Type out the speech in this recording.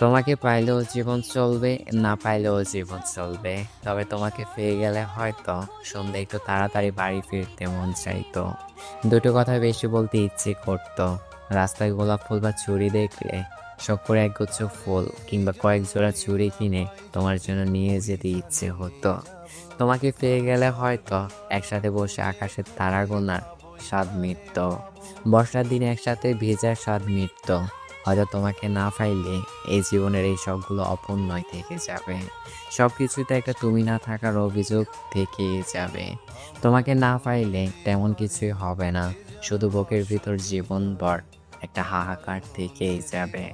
তোমাকে পাইলেও জীবন চলবে, না পাইলেও জীবন চলবে। তবে তোমাকে পেয়ে গেলে হয়তো সন্ধ্যে একটু তাড়াতাড়ি বাড়ি ফিরতে মন চাইতো। দুটো কথা বেশি বলতে ইচ্ছে করতো। রাস্তায় গোলাপ ফুল বা চুড়ি দেখলে শখ করে একগুচ্ছ ফুল কিংবা কয়েক জোড়া চুড়ি কিনে তোমার জন্য নিয়ে যেতে ইচ্ছে হতো। তোমাকে পেয়ে গেলে হয়তো একসাথে বসে আকাশের তারা গোনার স্বাদ মিটত। বর্ষার দিনে একসাথে ভেজার স্বাদ মিটত। হয়তো তোমাকে না পাইলে এই জীবনের এই সবগুলো অপূর্ণই থেকে যাবে। সব কিছুতে একটা তুমি না থাকার অভিযোগ থেকে যাবে। তোমাকে না পাইলে তেমন কিছুই হবে না। শুধু বুকের ভিতর জীবন বর একটা হাহাকার থেকেই যাবে।